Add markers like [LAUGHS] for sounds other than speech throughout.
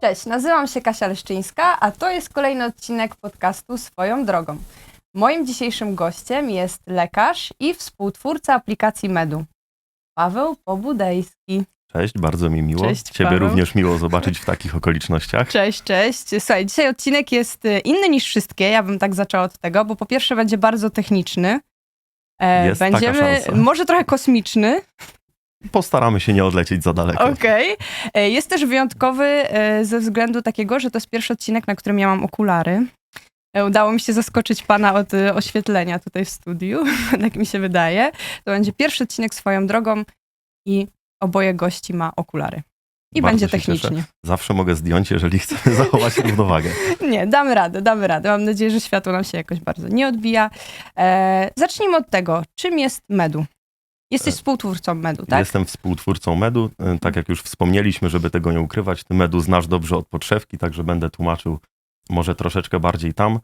Cześć, nazywam się Kasia Leszczyńska, a to jest kolejny odcinek podcastu Swoją drogą. Moim dzisiejszym gościem jest lekarz i współtwórca aplikacji Medu, Paweł Pobudejski. Cześć, bardzo mi miło. Cześć, Ciebie Paweł. również miło [LAUGHS] zobaczyć w takich okolicznościach. Cześć, cześć. Słuchaj, dzisiaj odcinek jest y, inny niż wszystkie, ja bym tak zaczęła od tego, bo po pierwsze będzie bardzo techniczny. E, Jest taka Będziemy może trochę kosmiczny, Postaramy się nie odlecieć za daleko. Okej. E, Jest też wyjątkowy e, ze względu takiego, że to jest pierwszy odcinek, na którym ja mam okulary. E, Udało mi się zaskoczyć pana od e, oświetlenia tutaj w studiu, [LAUGHS] tak mi się wydaje. To będzie pierwszy odcinek swoją drogą i oboje gości ma okulary. I Bardzo będzie się cieszę. technicznie. Zawsze mogę zdjąć, jeżeli chcemy [LAUGHS] zachować równowagę. [LAUGHS] Nie, damy radę, damy radę. Mam nadzieję, że światło nam się jakoś bardzo nie odbija. E, zacznijmy od tego, czym jest Medu? Jesteś E, współtwórcą Medu, tak? Jestem współtwórcą Medu. E, Tak jak już wspomnieliśmy, żeby tego nie ukrywać, ty Medu znasz dobrze od podszewki, także będę tłumaczył może troszeczkę bardziej tam.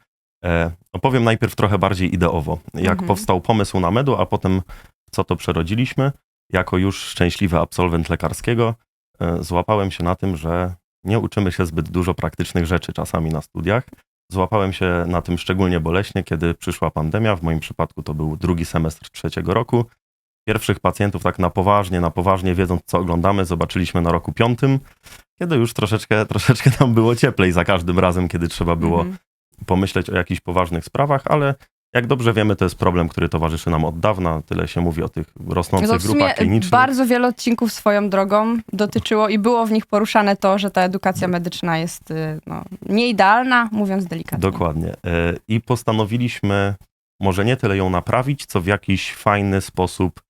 E, opowiem najpierw trochę bardziej ideowo, jak Mhm. powstał pomysł na Medu, a potem co to przerodziliśmy. Jako już szczęśliwy absolwent lekarskiego e, złapałem się na tym, że nie uczymy się zbyt dużo praktycznych rzeczy czasami na studiach. Złapałem się na tym szczególnie boleśnie, kiedy przyszła pandemia. W moim przypadku to był drugi semestr trzeciego roku. Pierwszych pacjentów tak na poważnie, na poważnie wiedząc, co oglądamy, zobaczyliśmy na roku piątym, kiedy już troszeczkę, [LAUGHS] troszeczkę nam było cieplej za każdym razem, kiedy trzeba było Mhm. pomyśleć o jakichś poważnych sprawach, ale jak dobrze wiemy, to jest problem, który towarzyszy nam od dawna. Tyle się mówi o tych rosnących No w sumie grupach klinicznych. bardzo wiele odcinków swoją drogą dotyczyło i było w nich poruszane to, że ta edukacja medyczna jest y, no, nieidealna, mówiąc delikatnie. Dokładnie. E, I postanowiliśmy może nie tyle ją naprawić, co w jakiś fajny sposób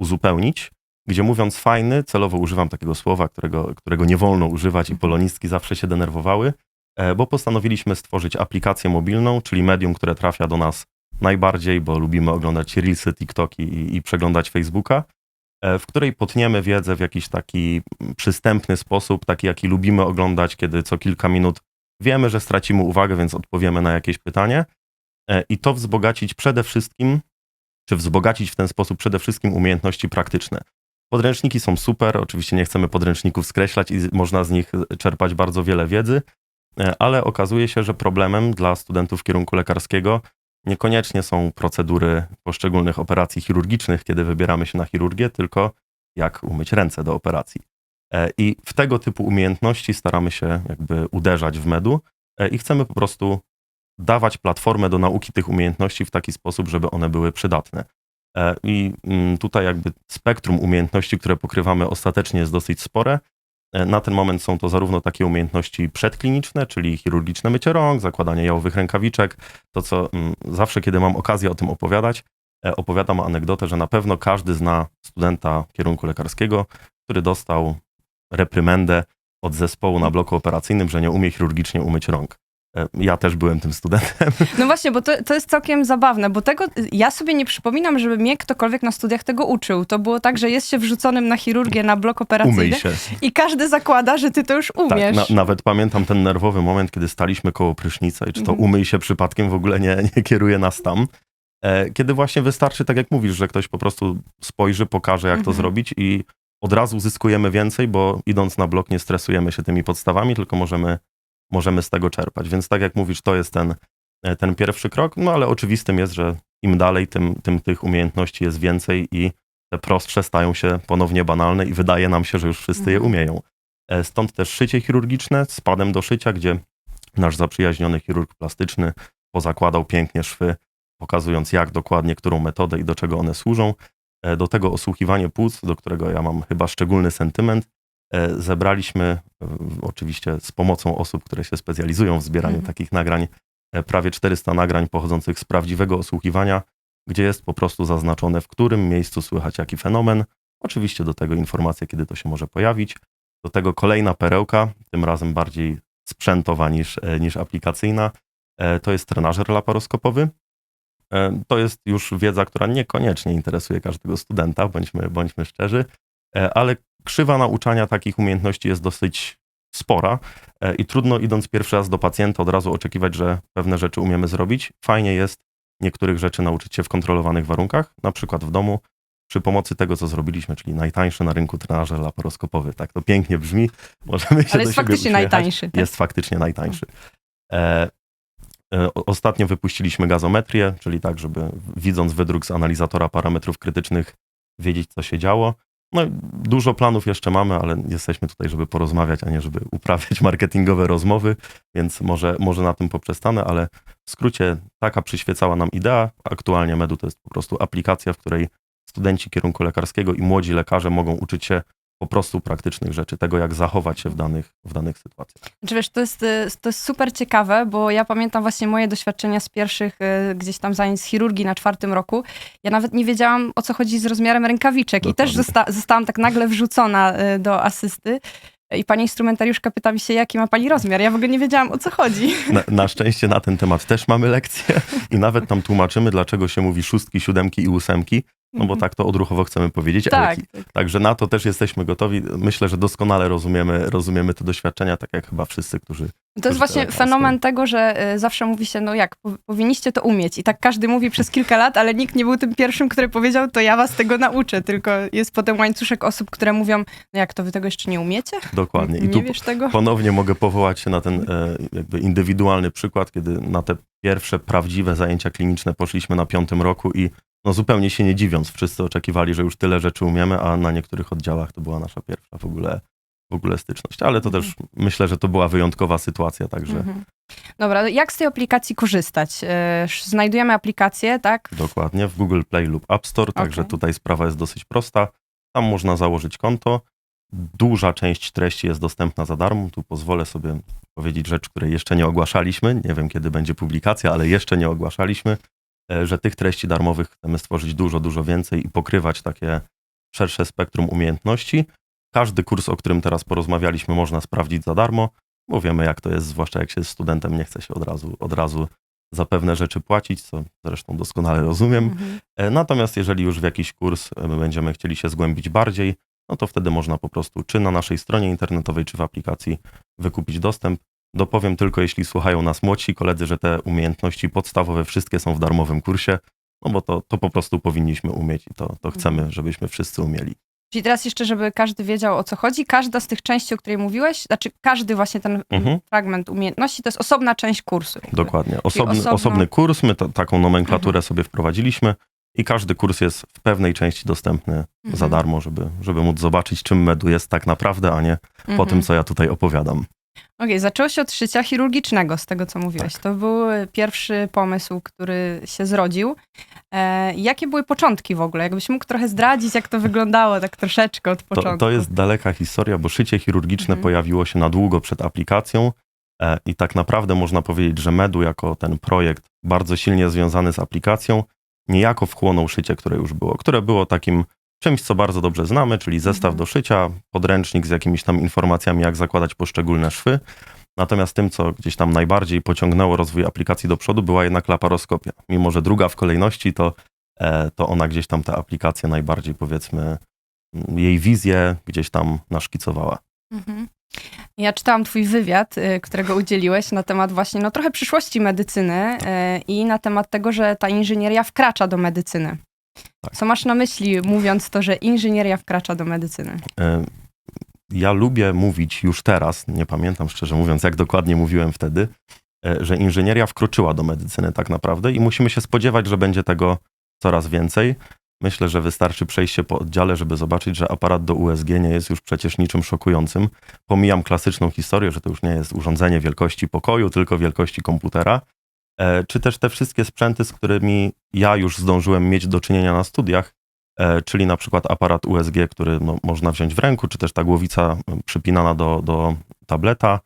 uzupełnić. Gdzie mówiąc fajny, celowo używam takiego słowa, którego, którego nie wolno używać i polonistki zawsze się denerwowały, e, bo postanowiliśmy stworzyć aplikację mobilną, czyli medium, które trafia do nas najbardziej, bo lubimy oglądać Reelsy, TikToki i, i przeglądać Facebooka, e, w której potniemy wiedzę w jakiś taki przystępny sposób, taki jaki lubimy oglądać, kiedy co kilka minut wiemy, że stracimy uwagę, więc odpowiemy na jakieś pytanie e, i to wzbogacić przede wszystkim, czy wzbogacić w ten sposób przede wszystkim umiejętności praktyczne. Podręczniki są super, oczywiście nie chcemy podręczników skreślać i można z nich czerpać bardzo wiele wiedzy, e, ale okazuje się, że problemem dla studentów kierunku lekarskiego niekoniecznie są procedury poszczególnych operacji chirurgicznych, kiedy wybieramy się na chirurgię, tylko jak umyć ręce do operacji. E, I w tego typu umiejętności staramy się jakby uderzać w medu e, i chcemy po prostu dawać platformę do nauki tych umiejętności w taki sposób, żeby one były przydatne. E, I mm, tutaj jakby spektrum umiejętności, które pokrywamy ostatecznie jest dosyć spore. E, Na ten moment są to zarówno takie umiejętności przedkliniczne, czyli chirurgiczne mycie rąk, zakładanie jałowych rękawiczek. To, co mm, zawsze, kiedy mam okazję o tym opowiadać, e, opowiadam anegdotę, że na pewno każdy zna studenta kierunku lekarskiego, który dostał reprymendę od zespołu na bloku operacyjnym, że nie umie chirurgicznie umyć rąk. E, Ja też byłem tym studentem. [LAUGHS] No właśnie, bo to, to jest całkiem zabawne, bo tego ja sobie nie przypominam, żeby mnie ktokolwiek na studiach tego uczył. To było tak, że jest się wrzuconym na chirurgię, na blok operacyjny Umyj się. i każdy zakłada, że ty to już Tak, umiesz. na, nawet pamiętam ten nerwowy moment, kiedy staliśmy koło prysznica i czy to Mhm. umyj się przypadkiem w ogóle nie, nie kieruje nas tam. E, Kiedy właśnie wystarczy, tak jak mówisz, że ktoś po prostu spojrzy, pokaże, jak to Mhm. zrobić i od razu uzyskujemy więcej, bo idąc na blok nie stresujemy się tymi podstawami, tylko możemy, możemy z tego czerpać. Więc tak jak mówisz, to jest ten, e, ten pierwszy krok, no ale oczywistym jest, że im dalej, tym, tym tych umiejętności jest więcej i te prostsze stają się ponownie banalne i wydaje nam się, że już wszyscy je Mhm. umieją. E, Stąd też szycie chirurgiczne z padem do szycia, gdzie nasz zaprzyjaźniony chirurg plastyczny pozakładał pięknie szwy, pokazując jak dokładnie, którą metodę i do czego one służą. E, Do tego osłuchiwanie płuc, do którego ja mam chyba szczególny sentyment, zebraliśmy e, oczywiście z pomocą osób, które się specjalizują w zbieraniu Mhm. takich nagrań, e, prawie 400 nagrań pochodzących z prawdziwego osłuchiwania, gdzie jest po prostu zaznaczone, w którym miejscu słychać jaki fenomen. Oczywiście do tego informacje, kiedy to się może pojawić. Do tego kolejna perełka, tym razem bardziej sprzętowa niż, e, niż aplikacyjna. E, To jest trenażer laparoskopowy. E, To jest już wiedza, która niekoniecznie interesuje każdego studenta, bądźmy, bądźmy szczerzy, E, ale krzywa nauczania takich umiejętności jest dosyć spora e, i trudno idąc pierwszy raz do pacjenta od razu oczekiwać, że pewne rzeczy umiemy zrobić. Fajnie jest niektórych rzeczy nauczyć się w kontrolowanych warunkach, na przykład w domu, przy pomocy tego, co zrobiliśmy, czyli najtańszy na rynku trenażer laparoskopowy. Tak to pięknie brzmi, możemy się Ale jest faktycznie uśmiechać. najtańszy. tak? Jest faktycznie najtańszy. E, e, ostatnio wypuściliśmy gazometrię, czyli tak, żeby widząc wydruk z analizatora parametrów krytycznych wiedzieć, co się działo. No, dużo planów jeszcze mamy, ale jesteśmy tutaj, żeby porozmawiać, a nie żeby [LAUGHS] uprawiać marketingowe rozmowy, więc może, może na tym poprzestanę, ale w skrócie taka przyświecała nam idea. Aktualnie Medu to jest po prostu aplikacja, w której studenci kierunku lekarskiego i młodzi lekarze mogą uczyć się po prostu praktycznych rzeczy, tego jak zachować się w danych, w danych sytuacjach. Znaczy, wiesz, to jest, y, to jest super ciekawe, bo ja pamiętam właśnie moje doświadczenia z pierwszych y, gdzieś tam zajęć z chirurgii na czwartym roku. Ja nawet nie wiedziałam, o co chodzi z rozmiarem rękawiczek i też Dokładnie. zosta- zostałam tak nagle wrzucona y, do asysty. I pani instrumentariuszka pyta mi się, jaki ma pani rozmiar. Ja w ogóle nie wiedziałam, o co chodzi. [LAUGHS] Na, na szczęście na ten temat też mamy lekcje i nawet tam tłumaczymy, dlaczego się mówi szóstki, siódemki i ósemki, no bo tak to odruchowo chcemy powiedzieć. ale Tak, Także na to też jesteśmy gotowi. Myślę, że doskonale rozumiemy, rozumiemy te doświadczenia, tak jak chyba wszyscy, którzy... To jest właśnie fenomen tego, że y, zawsze mówi się, no jak, po- powinniście to umieć. I tak każdy mówi przez kilka lat, ale nikt nie był tym pierwszym, który powiedział, to ja was tego nauczę. Tylko jest potem łańcuszek osób, które mówią, no jak to wy tego jeszcze nie umiecie? Dokładnie. I nie tu wiesz tego? ponownie mogę powołać się na ten e, jakby indywidualny przykład, kiedy na te pierwsze prawdziwe zajęcia kliniczne poszliśmy na piątym roku i no zupełnie się nie dziwiąc, wszyscy oczekiwali, że już tyle rzeczy umiemy, a na niektórych oddziałach to była nasza pierwsza w ogóle, w ogóle styczność. Ale to też myślę, że to była wyjątkowa sytuacja, także Mhm. Dobra, jak z tej aplikacji korzystać? E, Znajdujemy aplikację, tak? dokładnie w Google Play lub App Store, także tutaj sprawa jest dosyć prosta. Tam można założyć konto. Duża część treści jest dostępna za darmo. Tu pozwolę sobie powiedzieć rzecz, której jeszcze nie ogłaszaliśmy. Nie wiem, kiedy będzie publikacja, ale jeszcze nie ogłaszaliśmy, że tych treści darmowych chcemy stworzyć dużo, dużo więcej i pokrywać takie szersze spektrum umiejętności. Każdy kurs, o którym teraz porozmawialiśmy, można sprawdzić za darmo, bo wiemy, jak to jest, zwłaszcza jak się jest studentem, nie chce się od razu, od razu za pewne rzeczy płacić, co zresztą doskonale rozumiem. Mhm. E, Natomiast jeżeli już w jakiś kurs e, my będziemy chcieli się zgłębić bardziej, no to wtedy można po prostu czy na naszej stronie internetowej, czy w aplikacji wykupić dostęp. Dopowiem tylko, jeśli słuchają nas młodsi koledzy, że te umiejętności podstawowe wszystkie są w darmowym kursie, no bo to, to po prostu powinniśmy umieć i to, to chcemy, żebyśmy wszyscy umieli. Czyli teraz jeszcze, żeby każdy wiedział, o co chodzi, każda z tych części, o której mówiłeś, znaczy każdy właśnie ten Mhm. fragment umiejętności, to jest osobna część kursu. jakby. Dokładnie. Osobny, osobno- osobny kurs, my to, taką nomenklaturę sobie wprowadziliśmy i każdy kurs jest w pewnej części dostępny za Mhm. darmo, żeby, żeby móc zobaczyć, czym medu jest tak naprawdę, a nie po Mhm. tym, co ja tutaj opowiadam. Okej, zaczęło się od szycia chirurgicznego, z tego co mówiłeś. Tak. To był pierwszy pomysł, który się zrodził. E, jakie były początki w ogóle? Jakbyś mógł trochę zdradzić, jak to wyglądało tak troszeczkę od początku. To, to jest daleka historia, bo szycie chirurgiczne Mhm. pojawiło się na długo przed aplikacją e, i tak naprawdę można powiedzieć, że Medu jako ten projekt bardzo silnie związany z aplikacją niejako wchłonął szycie, które już było, które było takim czymś, co bardzo dobrze znamy, czyli zestaw Mhm. do szycia, podręcznik z jakimiś tam informacjami, jak zakładać poszczególne szwy. Natomiast tym, co gdzieś tam najbardziej pociągnęło rozwój aplikacji do przodu, była jednak laparoskopia. Mimo, że druga w kolejności, to, e, to ona gdzieś tam tę aplikację najbardziej, powiedzmy, jej wizję gdzieś tam naszkicowała. Mhm. Ja czytałam twój wywiad, y, którego udzieliłeś na temat właśnie, no trochę przyszłości medycyny y, i na temat tego, że ta inżynieria wkracza do medycyny. Tak. Co masz na myśli, mówiąc to, że inżynieria wkracza do medycyny? E, Ja lubię mówić już teraz, nie pamiętam szczerze mówiąc, jak dokładnie mówiłem wtedy, e, że inżynieria wkroczyła do medycyny tak naprawdę i musimy się spodziewać, że będzie tego coraz więcej. Myślę, że wystarczy przejść się po oddziale, żeby zobaczyć, że aparat do USG nie jest już przecież niczym szokującym. Pomijam klasyczną historię, że to już nie jest urządzenie wielkości pokoju, tylko wielkości komputera. E, Czy też te wszystkie sprzęty, z którymi ja już zdążyłem mieć do czynienia na studiach, e, czyli na przykład aparat USG, który no, można wziąć w ręku, czy też ta głowica m, przypinana do, do tableta.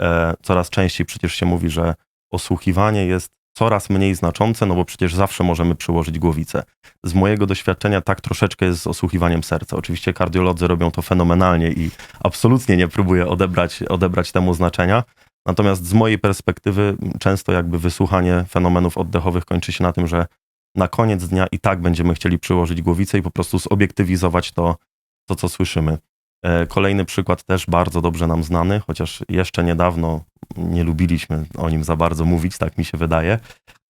E, Coraz częściej przecież się mówi, że osłuchiwanie jest coraz mniej znaczące, no bo przecież zawsze możemy przyłożyć głowicę. Z mojego doświadczenia tak troszeczkę jest z osłuchiwaniem serca. Oczywiście kardiolodzy robią to fenomenalnie i absolutnie nie próbuję odebrać, odebrać temu znaczenia. Natomiast z mojej perspektywy często jakby wysłuchanie fenomenów oddechowych kończy się na tym, że na koniec dnia i tak będziemy chcieli przyłożyć głowicę i po prostu zobiektywizować to, to co słyszymy. E, Kolejny przykład też bardzo dobrze nam znany, chociaż jeszcze niedawno nie lubiliśmy o nim za bardzo mówić, tak mi się wydaje.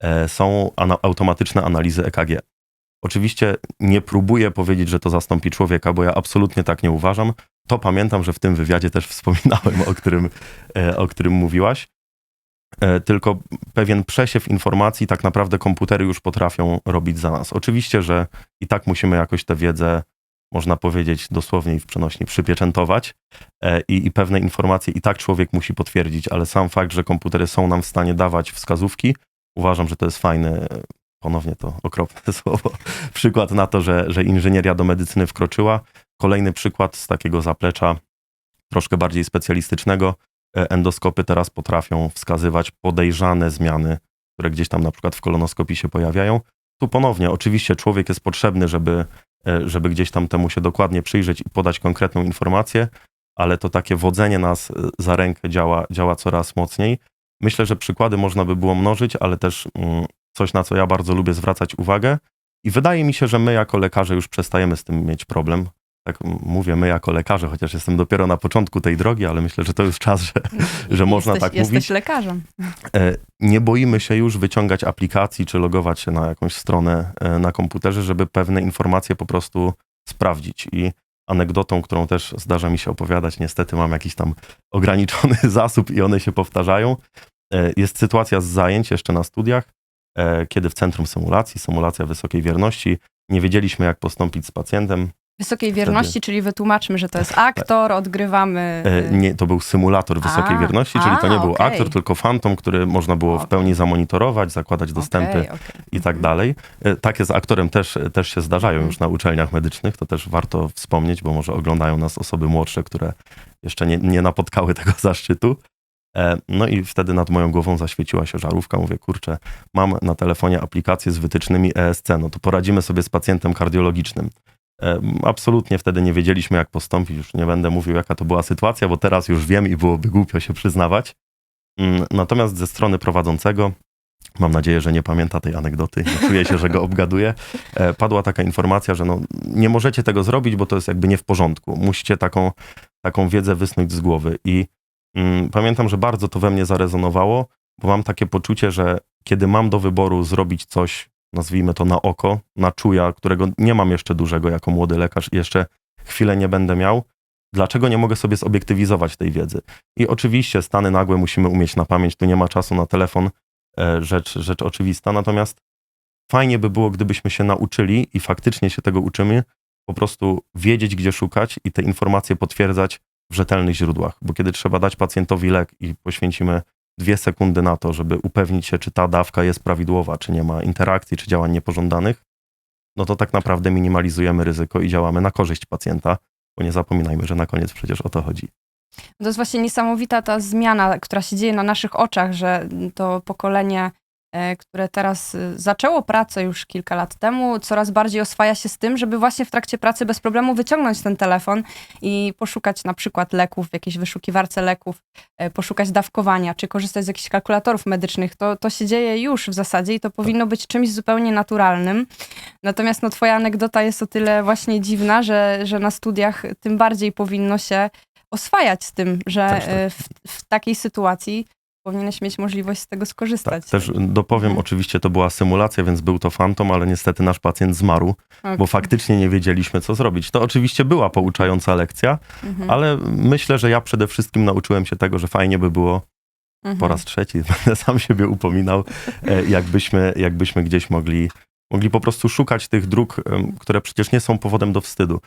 E, Są automatyczne analizy EKG. Oczywiście nie próbuję powiedzieć, że to zastąpi człowieka, bo ja absolutnie tak nie uważam. To pamiętam, że w tym wywiadzie też [LAUGHS] wspominałem, o którym, e, o którym mówiłaś. E, Tylko pewien przesiew informacji tak naprawdę komputery już potrafią robić za nas. Oczywiście, że i tak musimy jakoś tę wiedzę, można powiedzieć dosłownie i w przenośni, przypieczętować e, i, i pewne informacje i tak człowiek musi potwierdzić, ale sam fakt, że komputery są nam w stanie dawać wskazówki, uważam, że to jest fajny, ponownie to okropne [LAUGHS] słowo, przykład na to, że, że inżynieria do medycyny wkroczyła. Kolejny przykład z takiego zaplecza troszkę bardziej specjalistycznego. E, Endoskopy teraz potrafią wskazywać podejrzane zmiany, które gdzieś tam na przykład w kolonoskopii się pojawiają. Tu ponownie, oczywiście człowiek jest potrzebny, żeby, e, żeby gdzieś tam temu się dokładnie przyjrzeć i podać konkretną informację, ale to takie wodzenie nas e, za rękę działa, działa coraz mocniej. Myślę, że przykłady można by było mnożyć, ale też mm, coś, na co ja bardzo lubię zwracać uwagę. I wydaje mi się, że my jako lekarze już przestajemy z tym mieć problem. Tak mówię my jako lekarze, chociaż jestem dopiero na początku tej drogi, ale myślę, że to już czas, że, [LAUGHS] że można jesteś, tak jesteś mówić. lekarzem. E, nie boimy się już wyciągać aplikacji czy logować się na jakąś stronę e, na komputerze, żeby pewne informacje po prostu sprawdzić. I anegdotą, którą też zdarza mi się opowiadać, niestety mam jakiś tam [LAUGHS] ograniczony [LAUGHS] zasób i one się powtarzają, e, jest sytuacja z zajęć jeszcze na studiach, kiedy w centrum symulacji, symulacja wysokiej wierności, nie wiedzieliśmy jak postąpić z pacjentem. Wysokiej wierności, czyli wytłumaczmy, że to jest aktor, odgrywamy... E, Nie, to był symulator wysokiej A, wierności, czyli to a, nie był okej. aktor, tylko fantom, który można było w Okej. pełni zamonitorować, zakładać dostępy okej. i tak Mhm. dalej. E, Takie z aktorem też, też się zdarzają Mhm. już na uczelniach medycznych, to też warto wspomnieć, bo może oglądają nas osoby młodsze, które jeszcze nie, nie napotkały tego [LAUGHS] zaszczytu. E, No i wtedy nad moją głową zaświeciła się żarówka. Mówię, kurczę, mam na telefonie aplikację z wytycznymi ESC, no to poradzimy sobie z pacjentem kardiologicznym. Absolutnie wtedy nie wiedzieliśmy, jak postąpić. Już nie będę mówił, jaka to była sytuacja, bo teraz już wiem i byłoby głupio się przyznawać. Mm, Natomiast ze strony prowadzącego, mam nadzieję, że nie pamięta tej anegdoty, nie czuję się, że go obgaduję, e, padła taka informacja, że no, nie możecie tego zrobić, bo to jest jakby nie w porządku. Musicie taką, taką wiedzę wysnuć z głowy. I mm, pamiętam, że bardzo to we mnie zarezonowało, bo mam takie poczucie, że kiedy mam do wyboru zrobić coś, nazwijmy to na oko, na czuja, którego nie mam jeszcze dużego jako młody lekarz i jeszcze chwilę nie będę miał, dlaczego nie mogę sobie zobiektywizować tej wiedzy? I oczywiście stany nagłe musimy umieć na pamięć, tu nie ma czasu na telefon, e, rzecz, rzecz oczywista, natomiast fajnie by było, gdybyśmy się nauczyli i faktycznie się tego uczymy, po prostu wiedzieć, gdzie szukać i te informacje potwierdzać w rzetelnych źródłach, bo kiedy trzeba dać pacjentowi lek i poświęcimy dwie sekundy na to, żeby upewnić się, czy ta dawka jest prawidłowa, czy nie ma interakcji, czy działań niepożądanych, no to tak naprawdę minimalizujemy ryzyko i działamy na korzyść pacjenta, bo nie zapominajmy, że na koniec przecież o to chodzi. To jest właśnie niesamowita ta zmiana, która się dzieje na naszych oczach, że to pokolenie, które teraz e, zaczęło pracę już kilka lat temu, coraz bardziej oswaja się z tym, żeby właśnie w trakcie pracy bez problemu wyciągnąć ten telefon i poszukać na przykład leków w jakiejś wyszukiwarce leków, e, poszukać dawkowania, czy korzystać z jakichś kalkulatorów medycznych. To, to się dzieje już w zasadzie i to powinno być czymś zupełnie naturalnym. Natomiast no, twoja anegdota jest o tyle właśnie dziwna, że, że na studiach tym bardziej powinno się oswajać z tym, że tak. e, w, w takiej sytuacji powinieneś mieć możliwość z tego skorzystać. Tak, też dopowiem, Mhm. oczywiście to była symulacja, więc był to fantom, ale niestety nasz pacjent zmarł, Ok. bo faktycznie nie wiedzieliśmy, co zrobić. To oczywiście była pouczająca lekcja, Mhm, ale myślę, że ja przede wszystkim nauczyłem się tego, że fajnie by było mhm. po raz trzeci, [LAUGHS] będę sam siebie upominał, e, jakbyśmy, jakbyśmy gdzieś mogli, mogli po prostu szukać tych dróg, które przecież nie są powodem do wstydu.